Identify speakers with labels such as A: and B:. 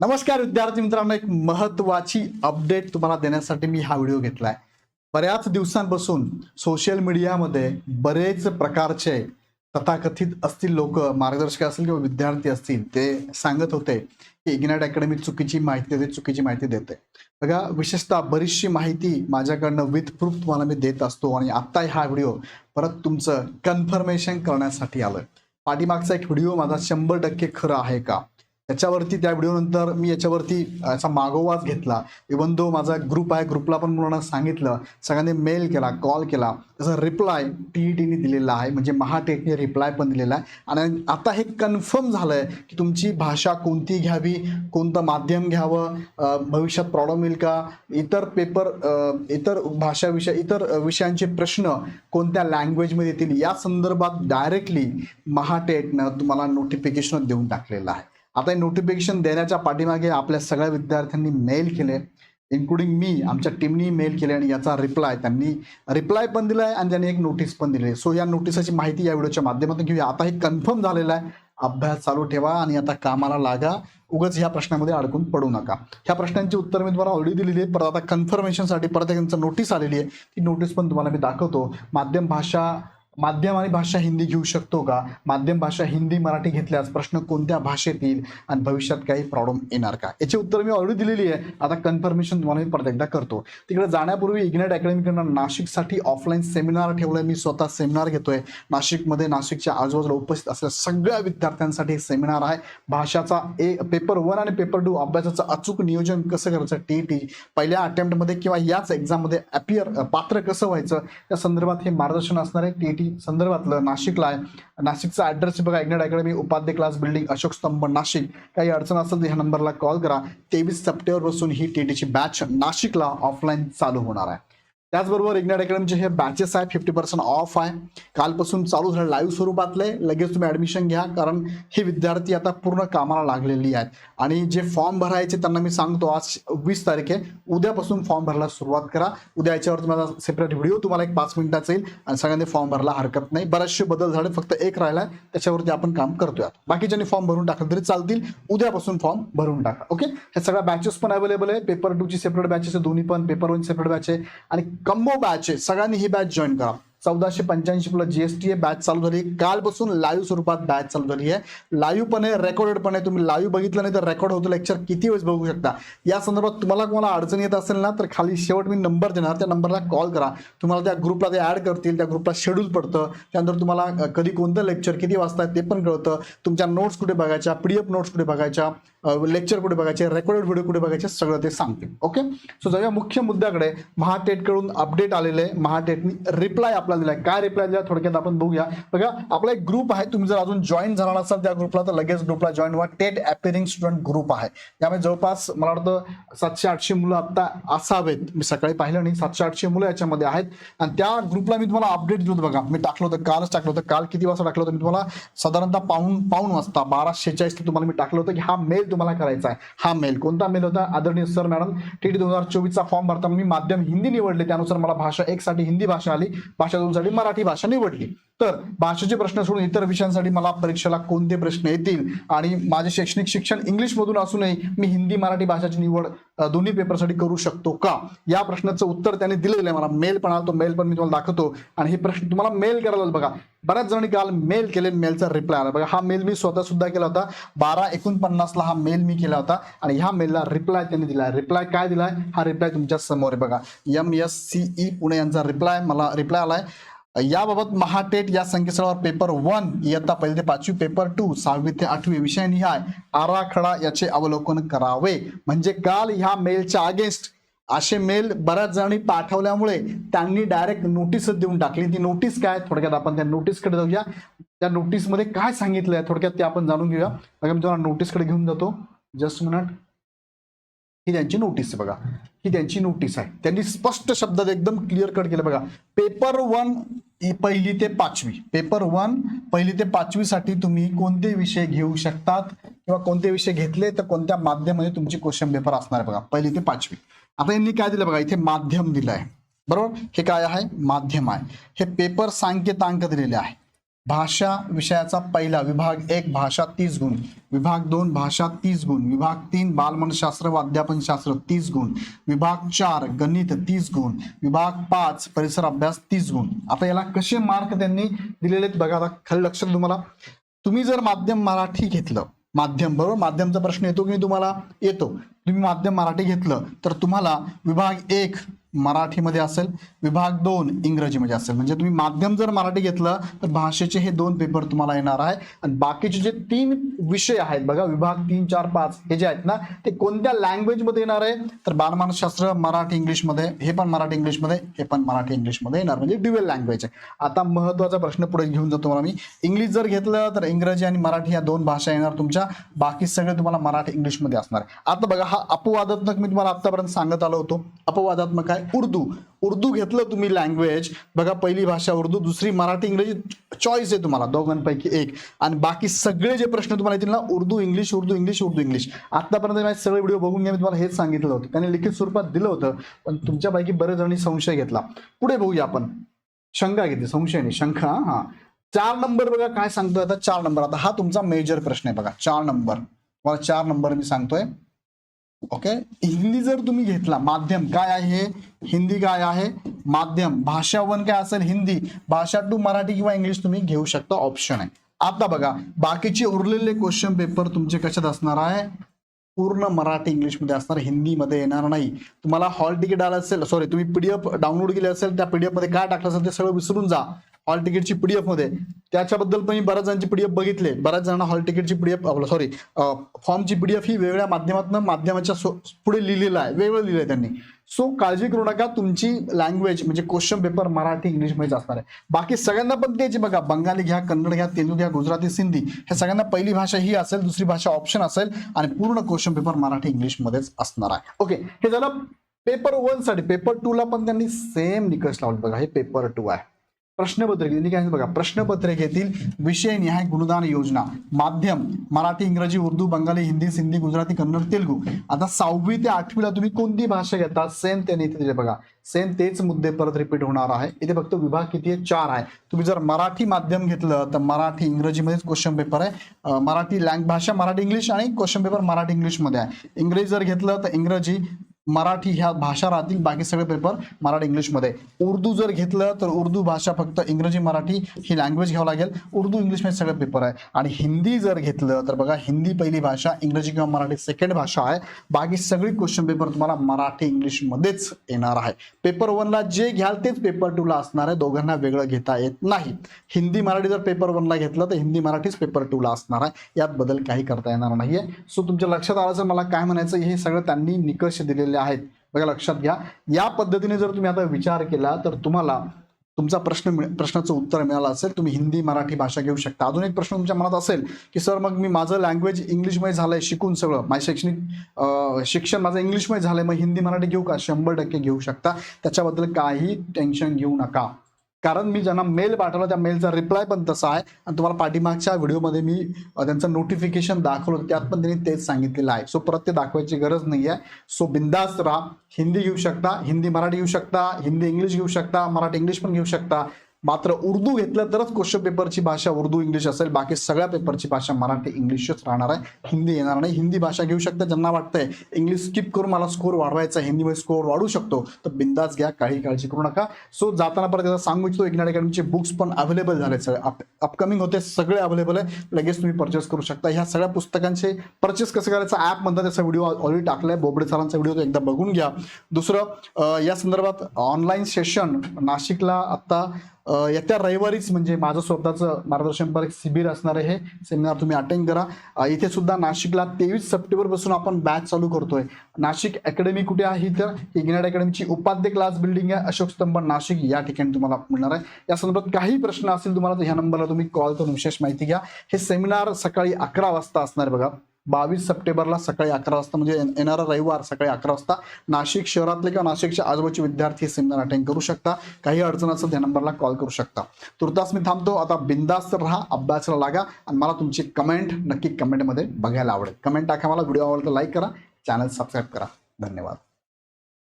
A: नमस्कार विद्यार्थी मित्रांनो एक महत्वाची अपडेट तुम्हाला देण्यासाठी मी हा व्हिडिओ घेतलाय. बऱ्याच दिवसांपासून सोशल मीडियामध्ये बरेच प्रकारचे तथाकथित असतील लोक मार्गदर्शक असतील किंवा विद्यार्थी असतील ते सांगत होते की इग्नाइट अकॅडमी चुकीची माहिती देते चुकीची माहिती देते. बघा विशेषतः बरीचशी माहिती माझ्याकडनं विथ प्रूफ तुम्हाला मी देत असतो आणि आत्ता हा व्हिडिओ परत तुमचं कन्फर्मेशन करण्यासाठी आलं पाठीमागचा एक व्हिडिओ माझा शंभर टक्के खरं आहे का? याच्यावरती त्या व्हिडिओनंतर मी याच्यावरती याचा मागोवाच घेतला. इवन दो माझा ग्रुप आहे ग्रुपला पण मुलांना सांगितलं. सगळ्यांनी मेल केला कॉल केला. त्याचा रिप्लाय टी ई टीने दिलेला आहे. म्हणजे महाटेकने रिप्लाय पण दिलेला आहे. आणि आता हे कन्फर्म झालं आहे की तुमची भाषा कोणती घ्यावी कोणतं माध्यम घ्यावं भविष्यात प्रॉब्लेम येईल का? इतर पेपर इतर भाषाविषय इतर विषयांचे प्रश्न कोणत्या लँग्वेजमध्ये येतील? या संदर्भात डायरेक्टली महाटेकनं तुम्हाला नोटिफिकेशन देऊन टाकलेलं आहे. आता हे नोटिफिकेशन देण्याच्या पाठीमागे आपल्या सगळ्या विद्यार्थ्यांनी मेल केले. इन्क्लुडिंग मी आमच्या टीमनी मेल केले आणि याचा रिप्लाय त्यांनी रिप्लाय पण दिलाय आणि त्यांनी एक नोटीस पण दिली सो या नोटिसाची माहिती या व्हिडिओच्या माध्यमातून घेऊया. आता हे कन्फर्म झालेलं आहे. अभ्यास चालू ठेवा आणि आता कामाला लागा. उगाच ह्या प्रश्नामध्ये अडकून पडू नका. ह्या प्रश्नांची उत्तर मी तुम्हाला ऑलरेडी दिलेली आहे परत आता कन्फर्मेशनसाठी परत त्यांचं नोटीस आलेली आहे. ती नोटीस पण तुम्हाला मी दाखवतो. माध्यम भाषा माध्यम आणि भाषा हिंदी घेऊ शकतो का? माध्यम भाषा हिंदी मराठी घेतल्यास प्रश्न कोणत्या भाषेत येईल आणि भविष्यात काही प्रॉब्लेम येणार का? याची उत्तर मी ऑलरेडी दिलेली आहे. आता कन्फर्मेशन तुम्हाला मी परत एकदा करतो. तिकडे जाण्यापूर्वी इग्नेट अकॅडमीकडनं नाशिकसाठी ऑफलाईन सेमिनार ठेवलंय. मी स्वतः सेमिनार घेतोय. नाशिकमध्ये नाशिकच्या आजूबाजूला उपस्थित असलेल्या सगळ्या विद्यार्थ्यांसाठी सेमिनार आहे. भाषाचा ए पेपर वन आणि पेपर टू अभ्यासाचं अचूक नियोजन कसं करायचं? टी टी पहिल्या अटेम्प्टमध्ये किंवा याच एक्झाममध्ये अपियर पात्र कसं व्हायचं? या संदर्भात हे मार्गदर्शन असणार आहे. टी टी संदर्भातलं नाशिकला आहे. नाशिकचा ॲड्रेस बघा इग्नेट अकॅडमी उपाध्य क्लास बिल्डिंग अशोक स्तंभ नाशिक. काही अडचण असेल तर ह्या नंबरला कॉल करा. तेवीस सप्टेंबरपासून ही टी टीची बॅच नाशिकला ऑफलाईन चालू होणार आहे. त्याचबरोबर इग्नाट अकॅडमीचे हे बॅचेस आहे फिफ्टी पर्सेंट ऑफ आहे. कालपासून चालू झालं लाईव्ह स्वरूपातले लगेच तुम्ही ॲडमिशन घ्या कारण हे विद्यार्थी आता पूर्ण कामाला लागलेली आहेत. आणि जे फॉर्म भरायचे त्यांना मी सांगतो आज वीस तारीख आहे उद्यापासून फॉर्म भरायला सुरुवात करा. उद्या याच्यावरती माझा सेपरेट व्हिडिओ तुम्हाला एक पाच मिनिटाचा येईल आणि सगळ्यांनी फॉर्म भरला हरकत नाही. बरेचसे बदल झाले फक्त एक राहिला त्याच्यावरती आपण काम करतोय बाकीच्यांनी फॉर्म भरून टाकलं तरी चालतील उद्यापासून फॉर्म भरून टाका ओके ह्या सगळ्या बॅचेस पण अवेलेबल आहे पेपर टूची सेपरेट बॅचेस दोन्ही पण पेपर वन सेपरेट बॅच आहे. आणि कम्बो बॅच आहे. सगळ्यांनी ही बॅच जॉईन करा. चौदाशे पंच्याऐंशी प्लस जीएसटी आहे बॅच चालू झाली. कालपासून लाईव्ह स्वरूपात बॅच चालू झाली आहे. लाईव्ह पण आहे रेकॉर्डेड पण आहे तुम्ही लाईव्ह बघितलं नाही तर रेकॉर्ड होतं लेक्चर किती वेळेस बघू शकता? या संदर्भात तुम्हाला कोणाला अडचण येत असेल ना तर खाली शेवट मी नंबर देणार. त्या नंबरला कॉल करा. तुम्हाला त्या ग्रुपला ते ॲड करतील त्या ग्रुपला शेड्यूल पडतं. त्यानंतर तुम्हाला कधी कोणतं लेक्चर किती वाजता आहे ते पण कळतं. तुमच्या नोट्स कुठे बघायच्या पी एफ नोट्स कुठे बघायच्या लेक्चर कुठे बघायचे रेकॉर्डेड व्हिडिओ कुठे बघायचे सगळं ते सांगतील. ओके सो जाऊया मुख्य मुद्द्याकडे. महाटेटकडून अपडेट आलेले आहे. महाटेटनी रिप्लाय रिप्लाय दिलाय. काय रिप्लाय दिला थोडक्यात आपण बघूया. बघा आपला एक ग्रुप आहे. तुम्ही जर अजून जॉईन झाला नसाल त्या ग्रुपला तर लगेच ग्रुपला जॉईन व्हा. टेट अपेरिंग स्टुडंट ग्रुप आहे. त्यामुळे जवळपास मला वाटतं सातशे आठशे मुलं आता असावेत. मी सकाळी पाहिलं नाही सातशे आठशे मुलं याच्यामध्ये आहेत. आणि त्या ग्रुपला मी तुम्हाला अपडेट देतो बघा. मी टाकलं होतं कालच टाकलं होतं. काल किती वाजता टाकलं होतं मी तुम्हाला? साधारणतः पाऊन पाऊन वाजता. बारा शेहेचाळीस तुम्हाला मी टाकलं होतं की हा मेल तुम्हाला करायचा आहे. हा मेल कोणता मेल होता? आदरणीय सर मॅडम टी टी दोन हजार चोवीसचा फॉर्म भरताना मी माध्यम हिंदी निवडले. त्यानुसार मला भाषा एक साठी हिंदी भाषा आली. भाषा दोन मराठी भाषा निवडली. तर भाषेचे प्रश्न सोडून इतर विषयांसाठी मला परीक्षेला कोणते प्रश्न येतील? आणि माझे शैक्षणिक शिक्षण इंग्लिशमधून असूनही मी हिंदी मराठी भाषाची निवड दोन्ही पेपरसाठी करू शकतो का? या प्रश्नाचं उत्तर त्यांनी दिलेलं आहे. मला मेल पण आला तो मेल पण मी तुम्हाला दाखवतो. आणि हे प्रश्न तुम्हाला मेल करायला बघा. बऱ्याच जणांनी काल मेल केले मेलचा रिप्लाय आला. बघा हा मेल मी स्वतः सुद्धा केला होता. बारा एकोणपन्नासला हा मेल मी केला होता आणि ह्या मेलला रिप्लाय त्यांनी दिलाय रिप्लाय काय दिलाय? हा रिप्लाय तुमच्यासमोर आहे बघा. M S C E Pune यांचा रिप्लाय मला रिप्लाय आलाय. याबाबत महाटेट या संकेतस्थळावर पेपर वन इयत्ता पहिली ते पाचवी पेपर टू सहावी ते आठवी विषय निहाय. आराखडा याचे अवलोकन करावे. म्हणजे काल ह्या मेलच्या अगेन्स्ट असे मेल बऱ्याच जणांनी पाठवल्यामुळे त्यांनी डायरेक्ट नोटीसच देऊन टाकली. ती नोटीस काय? थोडक्यात आपण त्या नोटीसकडे जाऊया. त्या नोटीसमध्ये काय सांगितलंय? थोडक्यात ते आपण जाणून घेऊया. बघा मी तुम्हाला नोटीसकडे घेऊन जातो. जस्ट मिनट ही त्यांची नोटीस आहे बघा. ही त्यांची नोटीस आहे. त्यांनी स्पष्ट शब्दात एकदम क्लिअर कट केलं बघा. पेपर वन पहिली ते पाचवी. पेपर वन पहिली ते पाचवी साठी तुम्ही कोणते विषय घेऊ शकतात? किंवा कोणते विषय घेतले तर कोणत्या माध्यमामध्ये तुमची क्वेश्चन पेपर असणार आहे बघा. पहिली ते पाचवी. आता यांनी काय दिलं बघा इथे माध्यम दिलं आहे बरोबर? हे काय आहे? माध्यम आहे. हे पेपर सांकेतांक दिलेले आहे. भाषा विषयाचा पहिला विभाग एक भाषा तीस गुण. विभाग दोन भाषा तीस गुण. विभाग तीन बालमनशास्त्र व अध्यापनशास्त्र तीस गुण. विभाग चार गणित तीस गुण. विभाग पाच परिसर अभ्यास तीस गुण. आता याला कसे मार्क त्यांनी दिलेले आहेत बघा आता खाली लक्षात तुम्हाला. तुम्ही जर माध्यम मराठी घेतलं माध्यम बरोबर? माध्यमचा प्रश्न येतो की तुम्हाला? येतो. तुम्ही माध्यम मराठी घेतलं तर तुम्हाला विभाग एक मराठीमध्ये असेल विभाग दोन इंग्रजीमध्ये असेल. म्हणजे तुम्ही माध्यम जर मराठी घेतलं तर भाषेचे हे दोन पेपर तुम्हाला येणार आहे. आणि बाकीचे जे तीन विषय आहेत बघा विभाग तीन चार पाच हे जे आहेत ना ते कोणत्या लँग्वेजमध्ये येणार आहे? तर बालमानसशास्त्र मराठी इंग्लिशमध्ये हे पण मराठी इंग्लिशमध्ये हे पण मराठी इंग्लिशमध्ये येणार. म्हणजे ड्युएल लँग्वेज आहे. आता महत्त्वाचा प्रश्न पुढे घेऊन जातो मला मी. इंग्लिश जर घेतलं तर इंग्रजी आणि मराठी या दोन भाषा येणार तुमच्या. बाकी सगळे तुम्हाला मराठी इंग्लिशमध्ये असणार आता बघा हा अपवादात्मक मी तुम्हाला आतापर्यंत सांगत आलो होतो. अपवादात्मक आहे उर्दू. उर्दू घेतलं तुम्ही लँग्वेज बघा पहिली भाषा उर्दू दुसरी मराठी इंग्रजी. चॉईस आहे तुम्हाला. दोघांपैकी एक. आणि बाकी सगळे जे प्रश्न तुम्हाला येतील ना Urdu English Urdu English Urdu English. आतापर्यंत माझे सगळे व्हिडिओ बघून घ्या मी तुम्हाला हेच सांगितलं होतं. त्यांनी लिखित स्वरूपात दिलं होतं पण तुमच्यापैकी बरेच जणांनी संशय घेतला. पुढे बघूया आपण. शंका घेतली संशय नाही. शंका हा चार नंबर बघा काय सांगतोय आता. चार नंबर. आता हा तुमचा मेजर प्रश्न आहे बघा. चार नंबर. तुम्हाला चार नंबर मी सांगतोय. ओके? हिंदी जर तुम्ही घेतला माध्यम काय आहे? हिंदी काय आहे? माध्यम. भाषा वन काय असेल? हिंदी. भाषा टू मराठी किंवा इंग्लिश तुम्ही घेऊ शकता ऑप्शन आहे. आता बघा बाकीचे उरलेले क्वेश्चन पेपर तुमचे कशात असणार आहे? पूर्ण मराठी इंग्लिशमध्ये असणार हिंदीमध्ये येणार नाही. तुम्हाला हॉल तिकीट आलं असेल सॉरी तुम्ही पीडीएफ डाउनलोड केले असेल त्या पीडीएफमध्ये काय टाकलं असेल ते सगळं विसरून जा. हॉल तिकीटची पीडीएफमध्ये. त्याच्याबद्दल पण मी बऱ्याच जणांची पीडीएफ बघितले. बऱ्याच जणांना हॉल तिकीटची पीडीएफ सॉरी फॉर्मची पीडीएफ ही वेगळ्या माध्यमातून माध्यमाच्या पुढे लिहिलेलं आहे. वेगळं लिहिलं आहे त्यांनी. सो काळजी करू नका. तुमची लँग्वेज म्हणजे क्वेश्चन पेपर मराठी इंग्लिशमध्येच असणार आहे. बाकी सगळ्यांना पण तेच बघा. बंगाली घ्या कन्नड घ्या तेलुगू घ्या गुजराती सिंधी. हे सगळ्यांना पहिली भाषा ही असेल दुसरी भाषा ऑप्शन असेल आणि पूर्ण क्वेश्चन पेपर मराठी इंग्लिशमध्येच असणार आहे. ओके हे झालं पेपर वनसाठी. पेपर टू ला पण त्यांनी सेम निकष लावले. बघा हे पेपर टू आहे. प्रश्नपत्रिके काय बघा प्रश्नपत्रिकेतील विषय न्याय गुणदान योजना माध्यम मराठी इंग्रजी उर्दू बंगाली हिंदी सिंधी गुजराती कन्नड तेलगू. आता सहावी ते आठवीला तुम्ही कोणती भाषा घेता? सेम त्याने इथे बघा. सेम तेच मुद्दे परत रिपीट होणार आहे. इथे फक्त विभाग किती आहे? चार आहे. तुम्ही जर मराठी माध्यम घेतलं तर मराठी इंग्रजीमध्येच क्वेश्चन पेपर आहे. मराठी लँग भाषा मराठी इंग्लिश आणि क्वेश्चन पेपर मराठी इंग्लिशमध्ये आहे. इंग्रजी जर घेतलं तर इंग्रजी मराठी ह्या भाषा राहतील बाकी सगळे पेपर मराठी इंग्लिशमध्ये उर्दू जर घेतलं तर उर्दू भाषा फक्त इंग्रजी मराठी ही लँग्वेज घ्यावं लागेल. उर्दू इंग्लिशमध्ये सगळे पेपर आहे. आणि हिंदी जर घेतलं तर बघा हिंदी पहिली भाषा इंग्रजी किंवा मराठी सेकंड भाषा आहे. बाकी सगळी क्वेश्चन पेपर तुम्हाला मराठी इंग्लिशमध्येच येणार आहे. पेपर वनला जे घ्याल तेच पेपर टूला असणार आहे. दोघांना वेगळं घेता येत नाही. हिंदी मराठी जर पेपर वनला घेतलं तर हिंदी मराठीच पेपर टूला असणार आहे. यात बदल काही करता येणार नाहीये. सो तुमच्या लक्षात आलं तर मला काय म्हणायचं हे सगळं त्यांनी निकष दिलेले आहेत. बघा लक्षात घ्या. या पद्धतीने जर तुम्ही आता विचार केला तर तुम्हाला तुमचा प्रश्न प्रश्नाचं उत्तर मिळालं असेल. तुम्ही हिंदी मराठी भाषा घेऊ शकता. अजून एक प्रश्न तुमच्या मनात असेल की सर मग मी माझं लँग्वेज इंग्लिशमध्ये झालंय शिकून सगळं. माझं शैक्षणिक शिक्षण माझं इंग्लिशमध्ये झालंय. मग हिंदी मराठी घेऊ का? शंभर टक्के घेऊ शकता. त्याच्याबद्दल काही टेन्शन घेऊ नका. कारण मी ज्यांना मेल पाठवला त्या मेलचा रिप्लाय पण तसा आहे. आणि तुम्हाला पाठीमागच्या व्हिडिओमध्ये मी त्यांचं नोटिफिकेशन दाखवलं त्यात पण त्यांनी तेच सांगितलेलं आहे. सो परत ते दाखवायची गरज नाही आहे सो बिंदास्त राहा. हिंदी घेऊ शकता हिंदी मराठी घेऊ शकता हिंदी इंग्लिश घेऊ शकता मराठी इंग्लिश पण घेऊ शकता. मात्र उर्दू घेतलं तरच क्वेश्चन पेपरची भाषा उर्दू इंग्लिश असेल. बाकी सगळ्या पेपरची भाषा मराठी इंग्लिशच राहणार आहे. हिंदी येणार नाही. हिंदी भाषा घेऊ शकता ज्यांना वाटतंय. इंग्लिश स्किप करून मला स्कोर वाढवायचा आहे, हिंदीमध्ये स्कोर वाढू शकतो. तर बिंदास घ्या काही काळजी करू नका. सो जाताना परत एकदा सांगू इच्छितो इग्नाट अकॅडमीचे बुक्स पण अवेलेबल झाले सगळे. अपकमिंग होते सगळे अवेलेबल आहे. लगेच तुम्ही परचेस करू शकता. ह्या सगळ्या पुस्तकांचे परचेस कसं करायचं? ॲपमध्ये म्हणतात त्याचा व्हिडिओ ऑलरेडी टाकलाय. बोबडे सरांचा व्हिडिओ एकदा बघून घ्या. दुसरं या संदर्भात ऑनलाईन सेशन नाशिकला आत्ता येत्या रविवारीच म्हणजे माझं स्वतःचं मार्गदर्शनपर एक शिबिर असणार आहे. हे सेमिनार तुम्ही अटेंड करा. इथे सुद्धा नाशिकला तेवीस सप्टेंबरपासून आपण बॅच चालू करतोय. नाशिक अकॅडमी कुठे आहे तर इग्नाट अकॅडमीची उपाध्य क्लास बिल्डिंग आहे. अशोक स्तंभ नाशिक या ठिकाणी तुम्हाला मिळणार आहे. या संदर्भात काही प्रश्न असतील तुम्हाला तर ह्या नंबरला तुम्ही कॉल करून विशेष माहिती घ्या. हे सेमिनार सकाळी अकरा वाजता असणार बघा. बावीस सप्टेंबरला सकाळी अकरा वाजता म्हणजे येणारा रविवार सकाळी अकरा वाजता नाशिक शहरातले किंवा नाशिकच्या आजूबाजूचे विद्यार्थी सेमिनार अटेंड करू शकता. काही अडचण असेल त्या नंबरला कॉल करू शकता. तुर्तास मी थांबतो. आता बिंदास्त राहा अभ्यासाला लागा आणि मला तुमची कमेंट नक्की कमेंटमध्ये बघायला आवडेल. कमेंट टाका मला व्हिडिओ आवडला लाईक करा. चॅनल सबस्क्राईब करा. धन्यवाद.